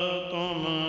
ਤੁਮ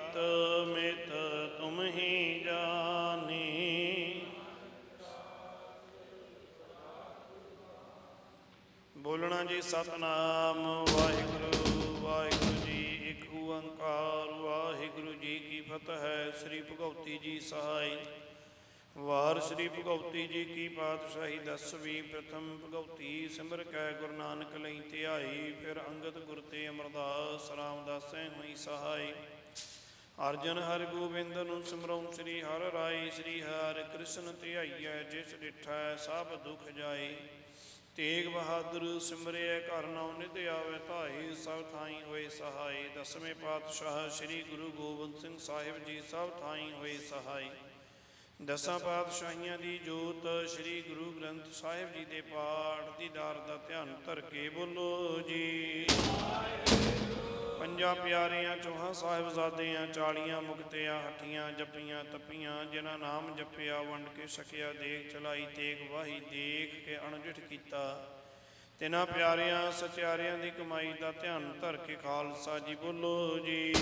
ਤੁਮਰੀ ਮਿਤ ਤੁਮ ਹੀ ਜਾਣੀ। ਬੋਲਣਾ ਜੀ ਸਤਨਾਮ, ਵਾਹਿਗੁਰੂ ਵਾਹਿਗੁਰੂ ਜੀ ਇੱਕ ਓੰਕਾਰ, ਵਾਹਿਗੁਰੂ ਜੀ ਕੀ ਫਤਿਹ। ਹੈ ਸ੍ਰੀ ਭਗਉਤੀ ਜੀ ਸਹਾਈ। ਵਾਰ ਸ੍ਰੀ ਭਗਉਤੀ ਜੀ ਕੀ ਪਾਤਸ਼ਾਹੀ ਦਸਵੀਂ, ਪ੍ਰਥਮ ਭਗਉਤੀ ਸਿਮਰ ਕੈ ਗੁਰੂ ਨਾਨਕ ਲਈ ਧਿਆਈ, ਫਿਰ ਅੰਗਦ ਗੁਰ ਤੇ ਅਮਰਦਾਸ ਰਾਮਦਾਸੈ ਹੋਈ ਸਹਾਈ। ਅਰਜਨ ਹਰਿ ਗੋਬਿੰਦ ਨੂੰ ਸਿਮਰਉ ਸ੍ਰੀ ਹਰਿ ਰਾਈ ਸ੍ਰੀ ਹਰਿ ਕ੍ਰਿਸ਼ਨ ਧਿਆਈਐ, ਜਿਸ ਡਿਠੈ ਸਭ ਦੁਖ ਜਾਏ। ਤੇਗ ਬਹਾਦਰ ਸਿਮਰਿਐ ਘਰ ਨਉ ਨਿਧ ਆਵੇ ਧਾਈ ਸਭ ਥਾਈ ਹੋਏ ਸਹਾਈ ਦਸਵੇਂ ਪਾਤਸ਼ਾਹ ਸ੍ਰੀ ਗੁਰੂ ਗੋਬਿੰਦ ਸਿੰਘ ਸਾਹਿਬ ਜੀ ਸਭ ਥਾਈ ਹੋਏ ਸਹਾਈ ਦਸਾਂ ਪਾਤਸ਼ਾਹੀਆਂ ਦੀ ਜੋਤ ਸ੍ਰੀ ਗੁਰੂ ਗ੍ਰੰਥ ਸਾਹਿਬ ਜੀ ਦੇ ਪਾਠ ਦੀ ਦਾਰ ਦਾ ਧਿਆਨ ਧਰ ਕੇ ਬੋਲੋ ਜੀ। ਪੰਜਾਂ ਪਿਆਰਿਆਂ, ਚੋਹਾਂ ਸਾਹਿਬਜ਼ਾਦਿਆਂ, ਚਾਲੀਆਂ ਮੁਕਤਿਆਂ, ਹੱਠੀਆਂ ਜੱਪੀਆਂ, ਤੱਪੀਆਂ, ਜਿਨ੍ਹਾਂ ਨਾਮ ਜਪਿਆ, ਵੰਡ ਕੇ ਸਕਿਆ ਦੇਖ ਚਲਾਈ, ਤੇਗ ਵਾਹੀ, ਦੇਖ ਕੇ ਅਣਜਿਠ ਕੀਤਾ। ਤਿਨਾਂ ਪਿਆਰਿਆਂ ਸਚਿਆਰਿਆਂ ਦੀ ਕਮਾਈ ਦਾ ਧਿਆਨ ਧਰ ਕੇ ਖਾਲਸਾ ਜੀ ਬੋਲੋ ਜੀ।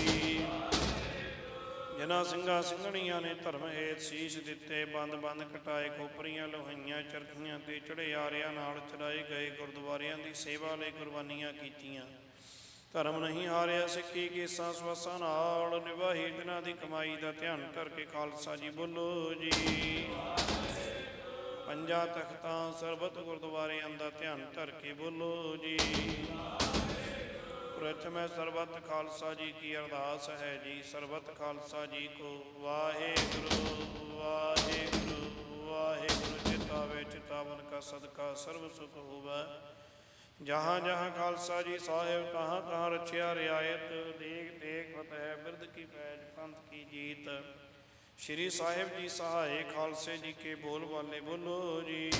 ਜਿਨ੍ਹਾਂ ਸਿੰਘਾਂ ਸਿੰਘਣੀਆਂ ਨੇ ਧਰਮ ਹੇਤ ਸੀਸ ਦਿੱਤੇ, ਬੰਦ ਬੰਦ ਕਟਾਏ, ਖੋਪਰੀਆਂ ਲੋਹੀਆਂ, ਚਰਖੀਆਂ ਤੇ ਚੜਿਆਰਿਆਂ ਨਾਲ ਚੜਾਏ ਗਏ ਗੁਰਦੁਆਰਿਆਂ ਦੀ ਸੇਵਾ ਲਈ ਕੁਰਬਾਨੀਆਂ ਕੀਤੀਆਂ। ਧਰਮ ਨਹੀਂ ਹਾਰਿਆ, ਸਿੱਖੀ ਕੇਸਾਂ ਸਵਾਸਾਂ ਨਾਲ ਨਿਭਾਈ ਦਿਨਾਂ ਦੀ ਕਮਾਈ ਦਾ ਧਿਆਨ ਧਰ ਕੇ ਖਾਲਸਾ ਜੀ ਬੋਲੋ ਜੀ। ਪੰਜਾਂ ਤਖਤਾਂ ਸਰਬਤ ਗੁਰਦੁਆਰਿਆਂ ਦਾ ਧਿਆਨ ਧਰ ਕੇ ਬੋਲੋ ਜੀ। ਪ੍ਰਥਮੇ ਸਰਬਤ ਖਾਲਸਾ ਜੀ ਕੀ ਅਰਦਾਸ ਹੈ ਜੀ। ਸਰਬਤ ਖਾਲਸਾ ਜੀ ਕੋ ਵਾਹਿਗੁਰੂ ਵਾਹਿਗੁਰੂ ਵਾਹਿਗੁਰੂ ਚਿਤਾਵੇ ਚਿਤਾਵਨ ਕਾ ਸਦਕਾ ਸਰਬ ਸੁਖ ਹੋਵੇ। ਜਹਾਂ ਜਹਾਂ ਖਾਲਸਾ ਜੀ ਸਾਹਿਬ ਤਹਾਂ ਤਹਾਂ ਰਛਿਆ ਰਿਆਇਤ, ਦੇਖ ਦੇਖ ਫਤਿਹ ਬਿਰਦ ਕੀ ਪੈਜ, ਪੰਥ ਕੀ ਜੀਤ। ਸ਼੍ਰੀ ਸਾਹਿਬ ਜੀ ਸਹਾਏ, ਖਾਲਸੇ ਜੀ ਕੇ ਬੋਲ ਵਾਲੇ ਬੋਲੋ ਜੀ।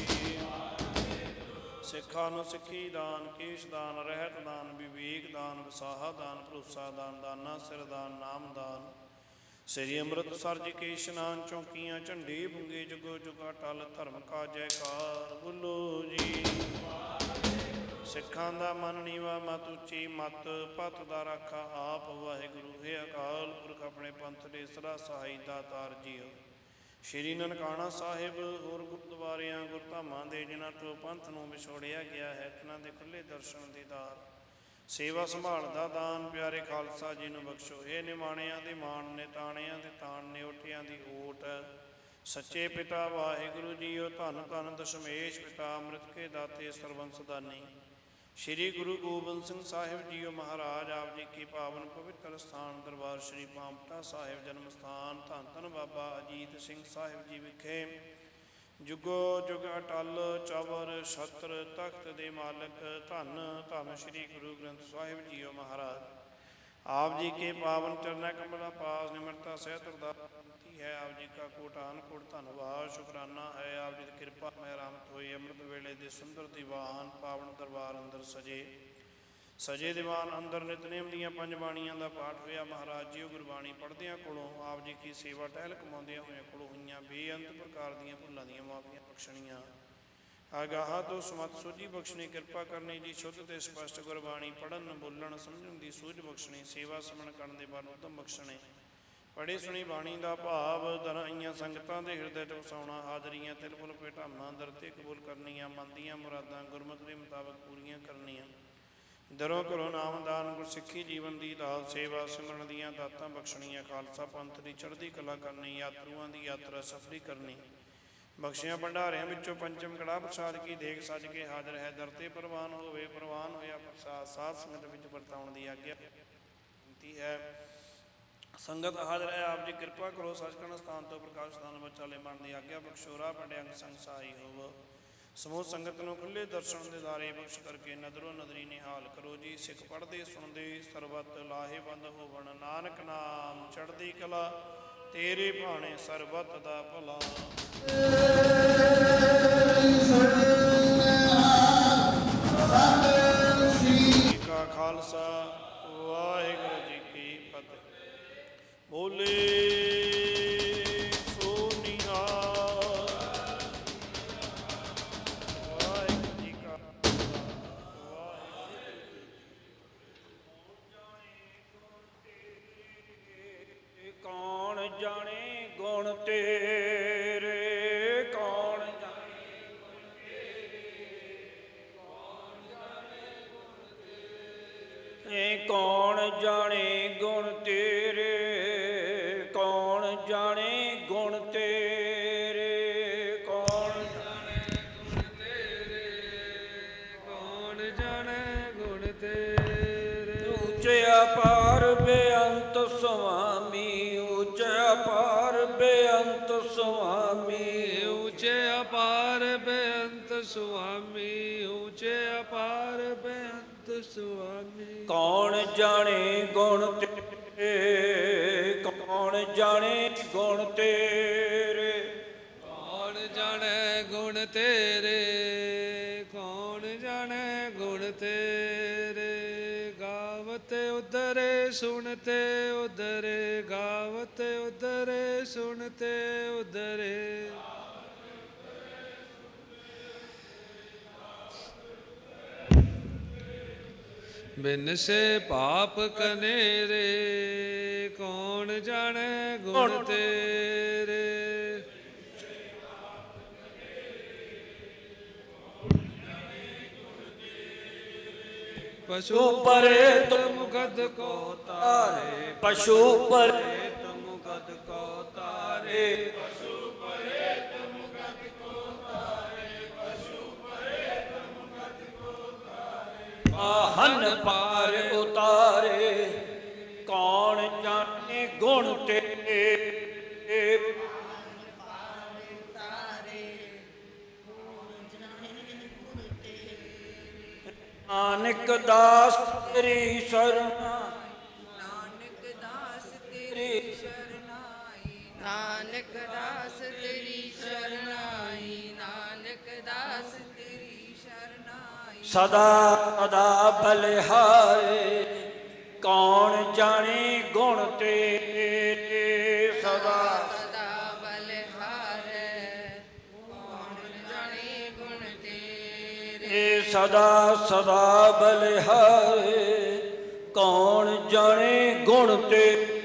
ਸਿੱਖਾਂ ਨੂੰ ਸਿੱਖੀ ਦਾਨ, ਕੇਸ਼ ਦਾਨ, ਰਹਿਤ ਦਾਨ, ਵਿਵੇਕ ਦਾਨ, ਵਸਾਹਾ ਦਾਨ, ਭਰੋਸਾ ਦਾਨ, ਦਾਨਾ ਸਿਰ ਦਾਨ, ਨਾਮ ਦਾਨ। ਸ੍ਰੀ ਅੰਮ੍ਰਿਤਸਰ ਜੀ ਕੇ ਇਸ਼ਨਾਨ ਚੌਕੀਆਂ, ਝੰਡੇ ਬੁੰਗੇ ਜੁਗੋ ਜੁਗਾ ਟਲ ਧਰਮ ਕਾ ਜੈਕਾਰ, ਬੋਲੋ ਜੀ। ਸਿੱਖਾਂ ਦਾ ਮਨ ਨੀਵਾ ਮਤ ਉੱਚੀ ਮਤ, ਪਤ ਦਾ ਰਾਖਾ ਆਪ ਵਾਹਿਗੁਰੂ। ਹੈ ਅਕਾਲ ਪੁਰਖ ਆਪਣੇ ਪੰਥ ਦੇ ਸਦਾ ਸਹਾਈ ਦਾਤਾਰ ਜੀਓ। ਸ਼੍ਰੀ ਨਨਕਾਣਾ ਸਾਹਿਬ, ਹੋਰ ਗੁਰਦੁਆਰਿਆਂ, ਗੁਰਧਾਮਾਂ ਦੇ, ਜਿਨ੍ਹਾਂ ਤੋਂ ਪੰਥ ਨੂੰ ਵਿਛੋੜਿਆ ਗਿਆ ਹੈ, ਤਿਨਾਂ ਦੇ ਖੁੱਲੇ ਦਰਸ਼ਨ ਦੀਦਾਰ ਸੇਵਾ ਸੰਭਾਲ ਦਾ ਦਾਨ ਪਿਆਰੇ ਖਾਲਸਾ ਜੀ ਨੂੰ ਬਖਸ਼ੋ। ਇਹ ਨਿਮਾਣਿਆਂ ਦੇ ਮਾਣ ਨੇ ਤਾਣਿਆਂ ਦੇ ਤਾਣ ਨੇ ਓਟਿਆਂ ਦੀ ਓਟ। ਸੱਚੇ ਪਿਤਾ ਵਾਹਿਗੁਰੂ ਜੀਓ, ਧੰਨ ਧੰਨ ਦਸ਼ਮੇਸ਼ ਪਿਤਾ ਅੰਮ੍ਰਿਤ ਕੇ ਦਾਤੇ ਸਰਬੰਸ ਦਾਨੀ ਸ਼੍ਰੀ ਗੁਰੂ ਗੋਬਿੰਦ ਸਿੰਘ ਸਾਹਿਬ ਜੀਓ ਮਹਾਰਾਜ, ਆਪ ਜੀ ਕੀ ਪਾਵਨ ਪਵਿੱਤਰ ਸਥਾਨ ਦਰਬਾਰ ਸ਼੍ਰੀ ਪਾਮਟਾ ਸਾਹਿਬ ਜਨਮ ਸਥਾਨ ਧੰਨ ਧੰਨ ਬਾਬਾ ਅਜੀਤ ਸਿੰਘ ਸਾਹਿਬ ਜੀ ਵਿਖੇ। ਜੁਗੋ ਜੁਗ ਅਟਲ ਚਵਰ ਛਤਰ ਤਖਤ ਦੇ ਮਾਲਕ ਧੰਨ ਧੰਨ ਸ਼੍ਰੀ ਗੁਰੂ ਗ੍ਰੰਥ ਸਾਹਿਬ ਜੀਓ ਮਹਾਰਾਜ। ਆਪ ਜੀ ਕੇ ਪਾਵਨ ਚਰਨਾਂ ਕਮਲਾ ਪਾਸ ਨਿਮਰਤਾ ਸਹਿਤ ਅਰਦਾਸੀ ਹੈ। ਆਪ ਜੀ ਕਾ ਕੋਟਾਨ ਕੋਟ ਧੰਨਵਾਦ, ਸ਼ੁਕਰਾਨਾ ਹੈ। ਆਪ ਜੀ ਦੀ ਕਿਰਪਾ ਮੈਂ ਹੋਈ, ਅੰਮ੍ਰਿਤ ਵੇਲੇ ਦੇ ਸੁੰਦਰ ਦੀਵਾਨ ਪਾਵਨ ਦਰਬਾਰ ਅੰਦਰ ਸਜੇ। ਸਜੇ ਦੀਵਾਨ ਅੰਦਰ ਨਿਤਨੇਮ ਦੀਆਂ ਪੰਜ ਬਾਣੀਆਂ ਦਾ ਪਾਠ ਹੋਇਆ। ਮਹਾਰਾਜ ਜੀ, ਉਹ ਗੁਰਬਾਣੀ ਪੜ੍ਹਦਿਆਂ ਕੋਲੋਂ ਆਪ ਜੀ ਕੀ ਸੇਵਾ ਟਹਿਲ ਕਮਾਉਂਦਿਆਂ ਹੋਇਆਂ ਕੋਲੋਂ ਹੋਈਆਂ ਬੇਅੰਤ ਪ੍ਰਕਾਰ ਦੀਆਂ ਭੁੱਲਾਂ ਦੀਆਂ ਮਾਫੀਆਂ ਬਖਸ਼ਣੀਆਂ। ਆਗਾਹਾਂ ਤੋਂ ਸਮਤ ਸੋਝੀ ਬਖਸ਼ਣੀ, ਕਿਰਪਾ ਕਰਨੀ ਜੀ, ਸ਼ੁੱਧ ਤੇ ਸਪਸ਼ਟ ਗੁਰਬਾਣੀ ਪੜਨ ਬੋਲਣ, ਸਮਝਣ ਦੀ ਸੂਝ ਬਖਸ਼ਣੀ, ਸੇਵਾ ਸਮਣ ਕਰਨ ਦੇ ਬਾਅਦ ਉਦਮ ਬਖਸ਼ਣੇ। ਪੜੇ ਸੁਣੀ ਬਾਣੀ ਦਾ ਭਾਵ, ਦਰਾਈਆਂ ਸੰਗਤਾਂ ਦੇ ਹਿਰਦੇ ਚ ਵਸਾਉਣਾ, ਹਾਜ਼ਰੀਆਂ ਤਿਲ ਫੁਲ ਭੇਟਾਵਾਂ ਦਰ ਤੇ ਕਬੂਲ ਕਰਨੀਆਂ, ਮੰਦੀਆਂ ਮੁਰਾਦਾਂ, ਗੁਰਮਤਿ ਦੇ ਮੁਤਾਬਕ ਪੂਰੀਆਂ ਕਰਨੀਆਂ। ਦਰੋਂ ਕਰੋ ਨਾਮਦਾਨ ਗੁਰਸਿੱਖੀ ਜੀਵਨ ਦੀ ਦਾਲ ਸੇਵਾ ਸਿਮਰਨ ਦੀਆਂ ਦਾਤਾਂ ਬਖਸ਼ਣੀਆਂ, ਖਾਲਸਾ ਪੰਥ ਦੀ ਚੜ੍ਹਦੀ ਕਲਾ ਕਰਨੀ, ਯਾਤਰੂਆਂ ਦੀ ਯਾਤਰਾ ਸਫ਼ਰੀ ਕਰਨੀ। ਬਖਸ਼ੀਆਂ ਭੰਡਾਰਿਆਂ ਵਿੱਚੋਂ ਪੰਚਮ ਕੜਾ ਪ੍ਰਸਾਦ ਕੀ, ਦੇਖ ਸੱਜ ਕੇ ਹਾਜ਼ਰ ਹੈ, ਦਰ ਤੇ ਪ੍ਰਵਾਨ ਹੋਵੇ, ਪ੍ਰਵਾਨ ਹੋਇਆ ਪ੍ਰਸਾਦ, ਸਾਧ ਸੰਗਤ ਵਿੱਚ ਵਰਤਾਉਣ ਦੀ ਆਗਿਆ। ਕੀਤੀ ਹੈ ਸੰਗਤ ਹਾਜ਼ਰ ਹੈ, ਆਪ ਜੀ ਕਿਰਪਾ ਕਰੋ, ਸੱਚਖੰਡ ਸਥਾਨ ਤੋਂ ਪ੍ਰਕਾਸ਼ ਸਥਾਨ ਬਚਾਲੇ ਮਨ ਦੀ ਆਗਿਆ ਬਖਸ਼ੋਰਾ ਪੰਡਿਆੰਗ ਸੰਗ ਸਹਾਈ ਹੋਵੋ। ਸਮੂਹ ਸੰਗਤ ਨੂੰ ਖੁੱਲੇ ਦਰਸ਼ਨ ਦੇ ਦਾਰੇ ਬਖਸ਼ ਕਰਕੇ ਨਦਰੋ ਨਦਰੀ ਨਿਹਾਲ ਕਰੋ ਜੀ। ਸਿੱਖ ਪੜ੍ਹਦੇ, ਸੁਣਦੇ, ਸਰਬਤ ਲਾਹੇਵੰਦ ਹੋਵਣ। ਨਾਨਕ ਨਾਮ ਚੜ੍ਹਦੀ ਕਲਾ, ਤੇਰੇ ਭਾਣੇ ਸਰਬਤ ਦਾ ਭਲਾ। ਜੀ ਕਾ ਖਾਲਸਾ। ਸੁਆਮੀ ਉੱਚੇ ਅਪਾਰ ਬੇਅੰਤ ਸੁਆਮੀ। ਉੱਚੇ ਅਪਾਰ ਬੇਅੰਤ ਸੁਆਮੀ ਉੱਚੇ ਅਪਾਰ ਬੇਅੰਤ ਸੁਆਮੀ। ਕੌਣ ਜਾਣੇ ਗੁਣ ਸੁਣਤੇ ਉਦਰੇ ਗਾਵਤੇ ਉਦਰੇ ਸੁਣਤੇ ਉਦਰੇ ਬਿਨ ਸੇ ਪਾਪ ਕਨੇਰੇ ਕੌਣ ਜਾਣੈ ਗੁਣ ਤੇਰੇ? ਪਸ਼ੂ ਪਰੇ ਤੁਮ ਗਦ ਕੋ ਤਾਰੇ ਪਸ਼ੂ ਪਰ ਤੁਮ ਗਦ ਕੋ ਤਾਰੇ ਆਹਨ ਪਾਰ ਉਤਾਰੇ, ਕੌਣ ਜਾਣੇ ਗੁਣ ਤੇਰੇ? ਨਾਨਕ ਦਾਸ ਤੇਰੀ ਸਰਨਾ ਦਾਸ ਤੇਰੀ ਸ਼ਰਨਾਈ ਨਾਨਕ ਦਾਸ ਤੇਰੀ ਸ਼ਰਨਾਈ ਸਦਾ ਸਦਾ ਬਲਿਹਾਰੇ ਕੌਣ ਜਾਣੇ ਗੁਣ ਤੇਰੇ ਸਦਾ ਸਦਾ ਬਲਿਹਾਰੈ ਕੌਣ ਜਾਣੇ ਗੁਣ ਤੇਰੇ ਸਦਾ ਸਦਾ ਬਲਿਹਾਰੇ ਕੌਣ ਜਾਣੇ ਗੁਣ ਤੇਰੇ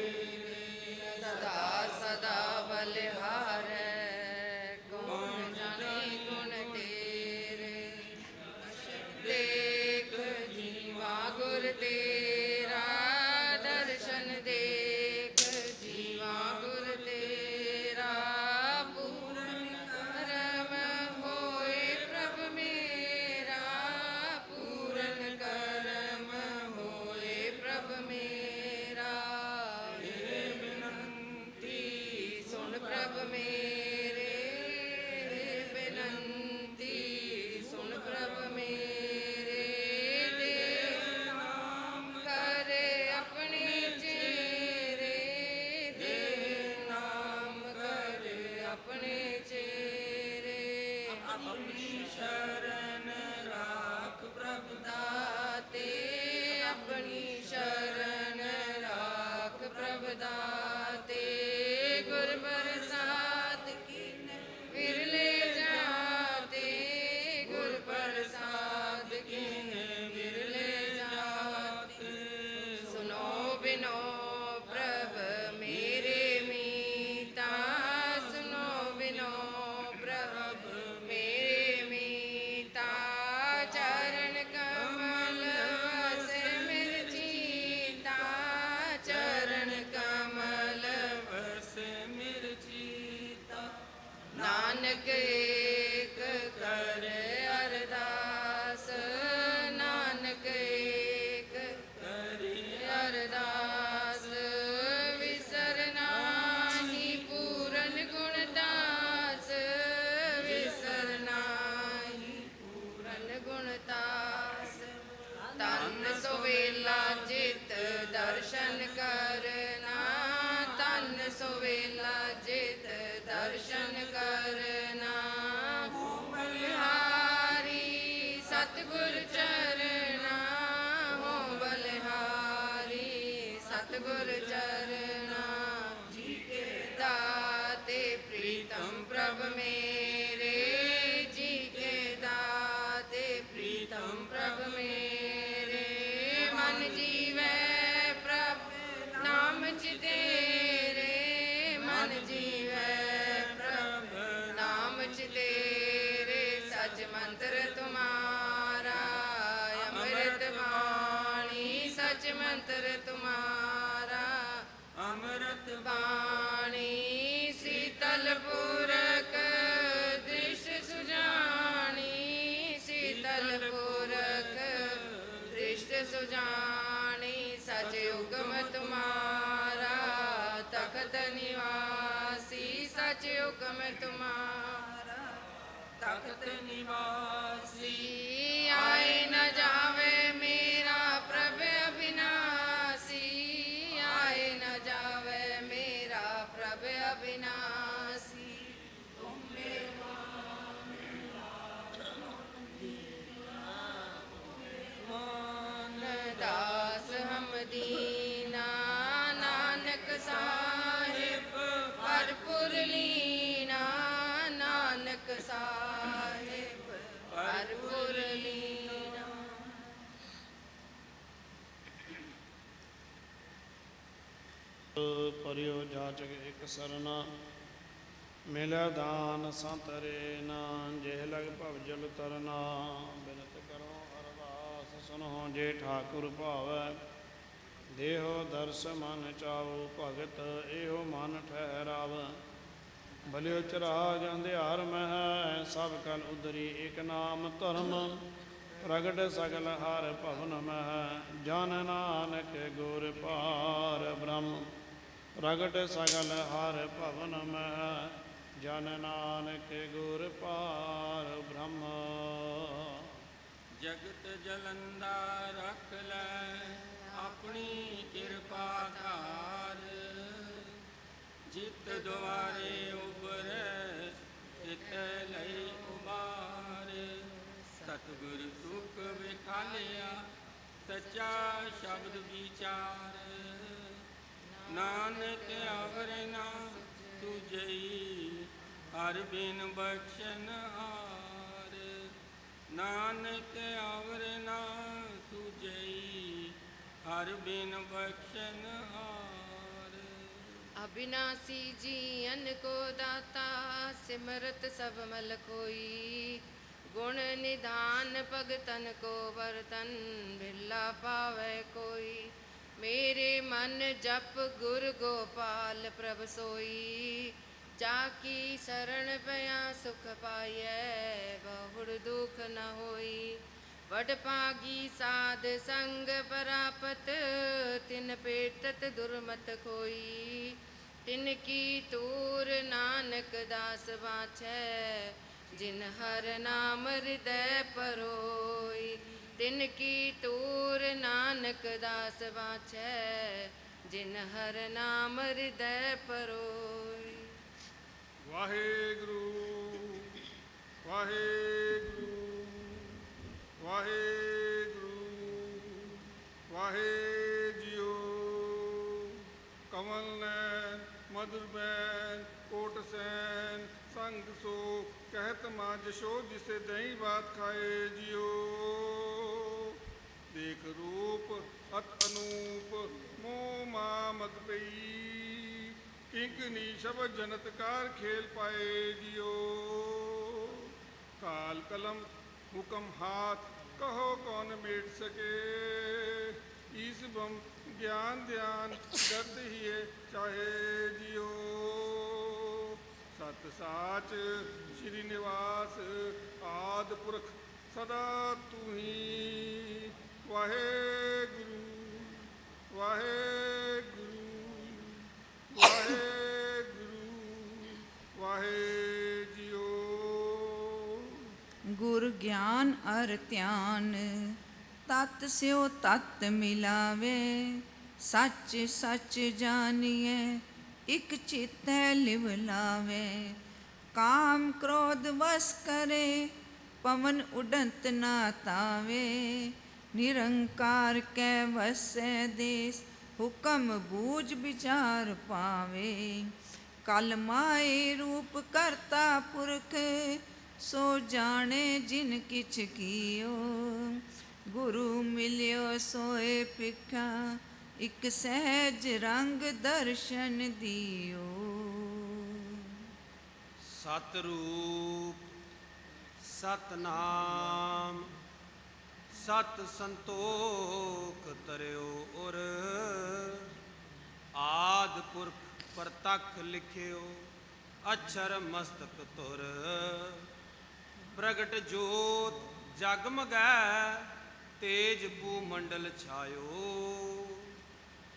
ਜਾਣੀ ਸੁਜਾਨੀ ਸਚ ਹੁਕਮ ਤੁਮਾਰਾ ਤਖਤ ਨਿਵਾਸੀ ਸਚ ਹੁਕਮ ਤੁਮਾਰਾ ਤਖਤ ਨਿਵਾਸੀ। ਹਮ ਨਾਨਕ ਸਾਹਿਬ ਹਰਪੁਰ ਲੀਨਾ ਨਾਨਕ ਸਾਹਿਬ ਹਰਪੁਰ ਲੀਨਾ। ਪਰਿਓ ਜਾਚਕ ਇਕ ਸਰਨਾ ਮਿਲਿਆ ਦਾਨ ਸੰਤਰੇ ਨਾ, ਜਿਹ ਲਗ ਭਵ ਜਲ ਤਰਨਾ। ਬਿਨਤ ਕਰੋ ਅਰਦਾਸ ਸੁਨੋ ਜੇ ਠਾਕੁਰ ਭਾਵੈ ਦੇਹੋ ਦਰਸ ਮਨ ਚਾਉ ਭਗਤ, ਇਹੋ ਮਨ ਠਹਿਰਾਵ। ਬਲਿਓ ਜਾਂਦੇ ਹਰ ਮਹਿ, ਸਭ ਕਲ ਉਦਰੀ ਇਕ ਨਾਮ ਧਰਮ। ਪ੍ਰਗਟ ਸਗਲ ਹਰ ਭਵਨ ਮਹਿ, ਜਨ ਨਾਨਕ ਗੁਰ ਪਾਰ ਬ੍ਰਹਮ। ਪ੍ਰਗਟ ਸਗਲ ਹਰ ਭਵਨ ਮਹਿ, ਜਨ ਨਾਨਕ ਗੁਰ ਪਾਰ ਬ੍ਰਹਮ। ਜਗਤ ਜਲੰਦਾ ਰੱਖ ਲੈ। ਆਪਣੀ ਕਿਰਪਾ ਧਾਰ। ਜਿਤ ਦੁਆਰੇ ਉਬਰੈ ਤਿਤ ਲਈ ਉਬਾਰ ਸਤਿਗੁਰ ਸੁਖ ਵਿਖਾਲਿਆ, ਸੱਚਾ ਸ਼ਬਦ ਵਿਚਾਰ। ਨਾਨਕ ਆਵਰੇ ਨਾ ਤੁਜਈ ਹਰ ਬਿਨ ਬਖਸ਼ਨ ਹਾਰ। ਨਾਨਕ ਆਵਰੇ ਨਾ ਤੁਜਈ ਹਰ ਬਿਨ ਬਖਸ਼ਨ ਹਾਰ। ਅਬਿਨਾਸੀ ਜੀਵਨ ਕੋ ਦਾਤਾ, ਸਿਮਰਤ ਸਭ ਮਲ ਕੋਈ। ਗੁਣ ਨਿਧਾਨ ਭਗਤਨ ਕੋ ਵਰਤਨ, ਬਿਰਲਾ ਪਾਵੇ ਕੋਈ। ਮੇਰੇ ਮਨ ਜਪ ਗੁਰ ਗੋਪਾਲ ਪ੍ਰਭ ਸੋਈ। ਜਾ ਕੀ ਸਰਣ ਪਿਆ ਸੁਖ ਪਾਈਐ, ਬਹੁੜ ਦੁਖ ਨ ਹੋਈ। ਵਡ ਭਾਗੀ ਸਾਧ ਸੰਗ ਪਰਾਪਤ, ਤਿਨ ਪੇਟਤ ਦੁਰਮਤ ਖੋਈ। ਤਿਨ ਕੀ ਤੂਰ ਨਾਨਕ ਦਾਸ ਬਾਛੈ ਜਿਨ ਹਰ ਨਾਮ ਹਿਰਦੈ ਪਰੋਈ। ਤਿਨ ਕੀ ਤੂਰ ਨਾਨਕ ਦਾਸ ਬਾਛੈ ਜਿਨ ਹਰ ਨਾਮ ਹਿਰਦੈ ਪਰੋਈ। ਵਾਹਿਗੁਰੂ ਵਾਹਿਗੁਰੂ। ਵਾਹਿਗੁਰੂ ਵਾਹਿ ਜੀਓ ਕਮਲ ਨੈਣ, ਮਧੁਰ ਬੈਨ ਕੋਟ ਸੈਨ ਸੰਗ ਸੋ ਕਹਿਤ ਮਾ ਜਸ਼ੋ ਜਿਸੇ ਦਹੀਂ ਬਾਤ ਖਾਏ ਜਿਓ। ਦੇਖ ਰੂਪ ਅਤ ਅਨੂਪ, ਮੋਹ ਮਾ ਮਤ ਪਈ ਕਿੰਕਨੀ ਸ਼ਬਦ ਜਨਤਕਾਰ ਖੇਲ ਪਾਏ ਜਿਓ। ਕਾਲ ਕਲਮ, ਹੁਕਮ ਹਾਥ ਕਹੋ ਕੌਣ ਮੇਟ ਸਕੇ? ਈਸ ਬਮ ਗਿਆਨ ਧਿਆਨ ਦਰਦ ਹੀਏ ਚਾਹੇ ਜਿਓ। ਸਤ ਸਾਚ ਸ੍ਰੀ ਨਿਵਾਸ, ਆਦ ਪੁਰਖ ਸਦਾ ਤੂੰ ਹੀ। ਵਾਹਿਗੁਰੂ ਵਾਹਿਗੁਰੂ ਵਾਹਿਗੁਰੂ ਵਾਹਿ ਗੁਰ ਗਿਆਨ ਅਰ ਧਿਆਨ, ਤਤ ਸਿਓ ਤਤ ਮਿਲਾਵੇ, ਸੱਚ ਸੱਚ ਜਾਣੀਏ ਇਕ ਚਿਤੈ ਲਿਵ ਲਾਵੇ। ਕਾਮ ਕ੍ਰੋਧ ਵਸ ਕਰੇ, ਪਵਨ ਉਡੰਤ ਨਾ ਤਾਵੇ। ਨਿਰੰਕਾਰ ਕੈ ਵਸੈ ਦੇਸ, ਹੁਕਮ ਬੂਝ ਵਿਚਾਰ ਪਾਵੇ। ਕਲ ਮਾਏ ਰੂਪ ਕਰਤਾ ਪੁਰਖ ਸੋ ਜਾਣੇ ਜਿਨ ਕਿਛ ਕੀਓ। ਗੁਰੂ ਮਿਲਿਓ ਸੋਏ ਪਿਖਾ ਇਕ ਸਹਿਜ ਰੰਗ ਦਰਸ਼ਨ ਦਿਓ। ਸਤਰੂਪ, ਸਤਨਾਮ, ਸਤ ਸੰਤੋਖ ਤਰਿਓ ਉਰ ਆਦ ਪੁਰਖ ਪ੍ਰਤਖ ਲਿਖਿਓ ਅਛਰ ਮਸਤਕ ਤੁਰ। ਪ੍ਰਗਟ ਜੋਤ ਜਗਮਗੈ ਤੇਜ ਪੂ ਮੰਡਲ ਛਾਇਓ।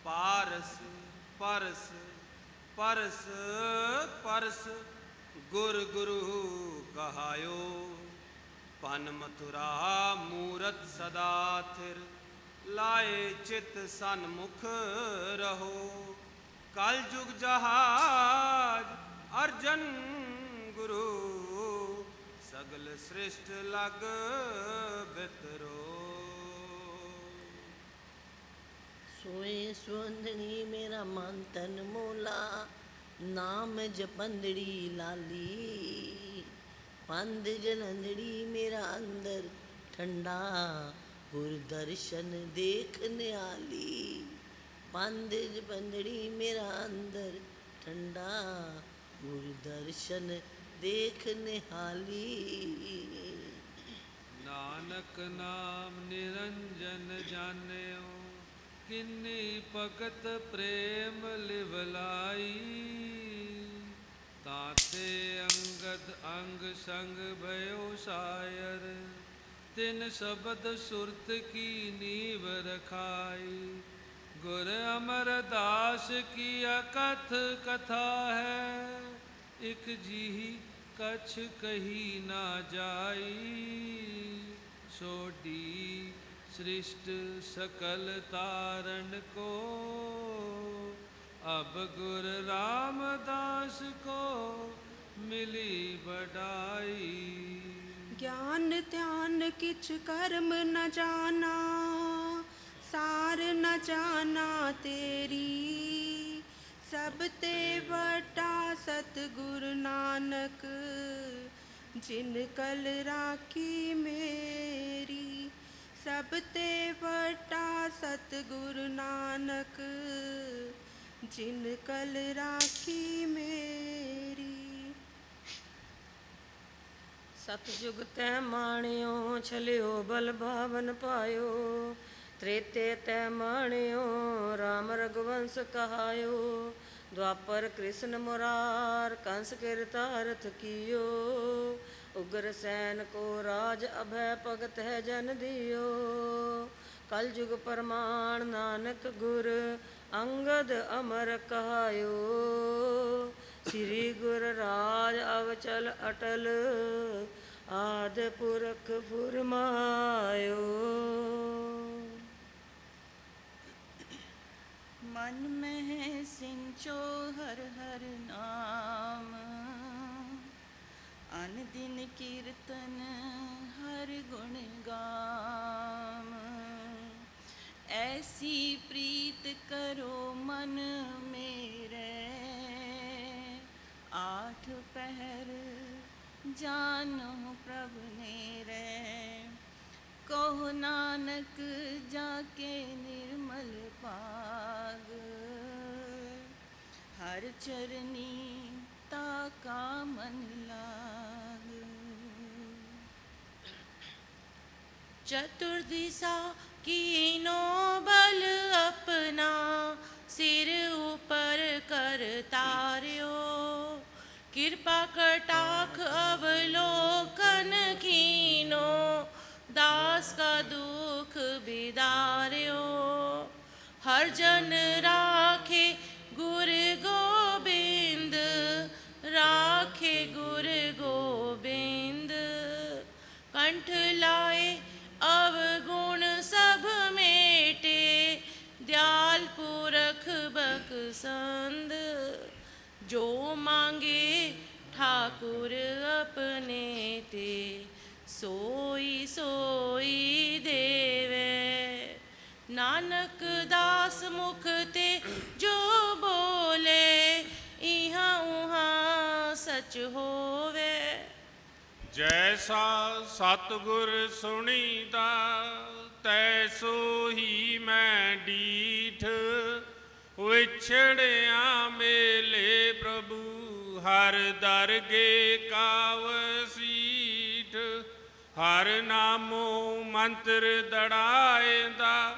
ਪਾਰਸ, ਪਰਸ ਪਰਸ ਪਰਸ ਗੁਰ ਗੁਰੂ ਕਹਾਇਓ। ਪਨ ਮਥੁਰਾ ਮੂਰਤ ਸਦਾ ਥਿਰ, ਲਾਏ ਚਿਤ ਸਨਮੁਖ ਰਹੋ। ਕਲ ਜੁਗ ਜਹਾਜ ਅਰਜਨ ਗੁਰੂ ਸਗਲ ਸ੍ਰਿਸ਼ਟ ਲਗ ਬਿਤਰੋ। ਸੋਏ ਸੁੰਦਰੀ ਮੇਰਾ ਮਨ ਤਨ ਮੋਲਾ, ਨਾਮ ਜਪੰਦੜੀ ਲਾਲੀ। ਪੰਦ ਜਲੰਦੜੀ ਮੇਰਾ ਅੰਦਰ ਠੰਡਾ ਗੁਰ ਦਰਸ਼ਨ ਦੇਖਣ ਨਿਆਲੀ ਪੰਦ ਜਪੰਦੜੀ ਮੇਰਾ ਅੰਦਰ ਠੰਡਾ ਗੁਰ ਦਰਸ਼ਨ ਦੇਖ ਨਿਹਾਲੀ। ਨਾਨਕ ਨਾਮ ਨਿਰੰਜਨ ਜਾਣਿਓ, ਕਿੰਨੀ ਭਗਤ ਪ੍ਰੇਮ ਲਿਵਲਾਈ। ਤਾਤੇ ਅੰਗਦ ਅੰਗ ਸੰਗ ਭਇਓ ਸਾਇਰ, ਤਿਨ ਸ਼ਬਦ ਸੁਰਤ ਕੀ ਨੀਵ ਰਖਾਈ। ਗੁਰ ਅਮਰਦਾਸ ਕੀ ਅਕਥ ਕਥਾ ਹੈ, ਇਕ ਜੀਹੀ ਕਛ ਕਹੀ ਨਾ ਜਾਈ ਸੋਡੀ ਸ੍ਰਿਸ਼ਟ ਸਕਲ ਤਾਰਨ ਕੋ। ਅਬ ਗੁਰ ਰਾਮਦਾਸ ਕੋ ਮਿਲੀ ਬੜਾਈ ਗਿਆਨ ਧਿਆਨ ਕਿਛ ਕਰਮ ਨ ਜਾਣਾ, ਸਾਰ ਨ ਜਾਣਾ ਤੇਰੀ। ਸਭ ਤੇ ਵਟਾ ਸਤਿਗੁਰ ਨਾਨਕ, ਜਿਨ ਕਲ ਰਾਖੀ ਮੇਰੀ। ਸਭ ਤੇ ਵਟਾ ਸਤਿਗੁਰ ਨਾਨਕ, ਜਿਨ ਕਲ ਰਾਖੀ ਮੇਰੀ। ਸਤਜੁਗ ਤੈ ਮਾਣਿਓ, ਛਲਿਓ, ਬਲ ਭਾਵਨ ਪਾਇਓ। ਤ੍ਰੇਤੇ ਤੈ ਮਾਣਿਓ RAM ਰਗਵੰਸ ਕਹਾਇਓ। ਦੁਆਪਰ ਕ੍ਰਿਸ਼ਨ ਮੁਰਾਰ, ਕੰਸ ਕਿਰਤਾਰਥ ਕੀਓ। ਉਗਰ ਸੈਨ ਕੋ ਰਾਜ ਅਭੈ ਭਗਤ ਹੈ ਜਨ ਦਿਓ। ਕਲ ਜੁਗ ਪਰਮਾਨ ਨਾਨਕ ਗੁਰ ਅੰਗਦ ਅਮਰ ਕਹਾਇਓ। ਸ੍ਰੀ ਗੁਰ ਰਾਜ ਅਵਚਲ ਅਟਲ, ਆਦ ਪੁਰਖ ਫੁਰਮਾਇਓ। ਮਨ ਮਹਿ ਸਿੰਚੋ ਹਰ ਹਰ ਨਾਮ। ਅਨ ਦਿਨ ਕੀਰਤਨ ਹਰ ਗੁਣ ਗਾਮ। ਐਸੀ ਪ੍ਰੀਤ ਕਰੋ ਮਨ ਮੇਰੇ। ਆਠ ਪਹਿਰ ਜਾਨੋ ਪ੍ਰਭ ਨੇਰੇ। ਕੋ ਨਾਨਕ ਜਾ ਕੇ ਨਿਰਮਲ ਪਾਗ ਹਰ ਚਰਨੀ ਤਾ ਕਾ ਮਨ ਲਾਗ। ਚਤੁਰ ਦਿਸਾ ਕੀਨੋ ਬਲ ਆਪਣਾ, ਸਿਰ ਉਪਰ ਕਰ ਤਾਰਿਓ। ਕਿਰਪਾ ਕਟਾਖ ਅਵਲੋਕਨ ਕੀਨੋ दास का दुख बिदार्यो हर जन राखे गुर गोबिंद राखे गुर गोबिंद कंठ लाए अवगुण सब मेटे दयाल पुरख बकसंद जो मांगे ठाकुर अपने ते ਸੋਈ ਸੋਈ ਦੇਵੇ। ਨਾਨਕ ਦਾਸ ਮੁਖ ਤੇ ਜੋ ਬੋਲੇ, ਇਹਾਂ ਉਹਾਂ ਸਚ ਹੋਵੇ। ਜੈਸਾ ਸਤਗੁਰ ਸੁਣੀਦਾ, ਤੈਸੋ ਹੀ ਮੈਂ ਡੀਠ। ਵਿਛੜਿਆ ਮੇਲੇ ਪ੍ਰਭੂ, ਹਰ ਦਰਗੇ ਕਾਵੇ ਹਰ ਨਾਮੋ ਮੰਤਰ ਦੜਾਏਂਦਾ,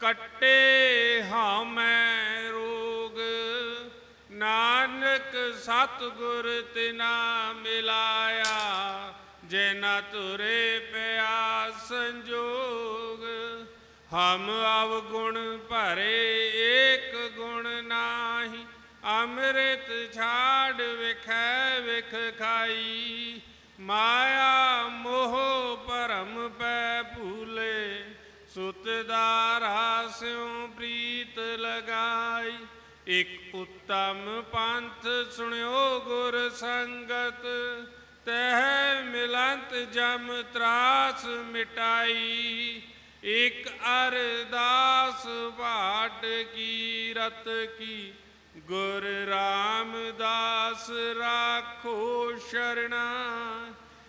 ਕੱਟੇ ਹਮੈ ਰੋਗ। ਨਾਨਕ ਸਤਿਗੁਰ ਤਿਨਾ ਮਿਲਾਇਆ ਨਾ ਤੁਰੇ ਪਿਆ ਸੰਜੋਗ। ਹਮ ਅਵਗੁਣ ਭਰੇ ਏਕ ਗੁਣ ਨਾਹੀ, ਅੰਮ੍ਰਿਤ ਛਾੜ ਵਿਖੈ ਵਿਖ ਖਾਈ। ਮਾਇਆ ਸੁਤ ਦਾ ਰਾਸਿਉ ਪ੍ਰੀਤ ਲਗਾਈ। ਇਕ ਉਤਮ ਪੰਥ ਸੁਣਿਓ ਗੁਰ ਸੰਗਤ। ਤਹਿ ਮਿਲੰਤ ਜਮ ਤਰਾਸ ਮਿਟਾਈ। ਇਕ ਅਰਦਾਸ ਬਾਟ ਕੀ ਰਤ ਕੀ। ਗੁਰ ਰਾਮਦਾਸ ਰਾਖੋ ਸ਼ਰਣਾ।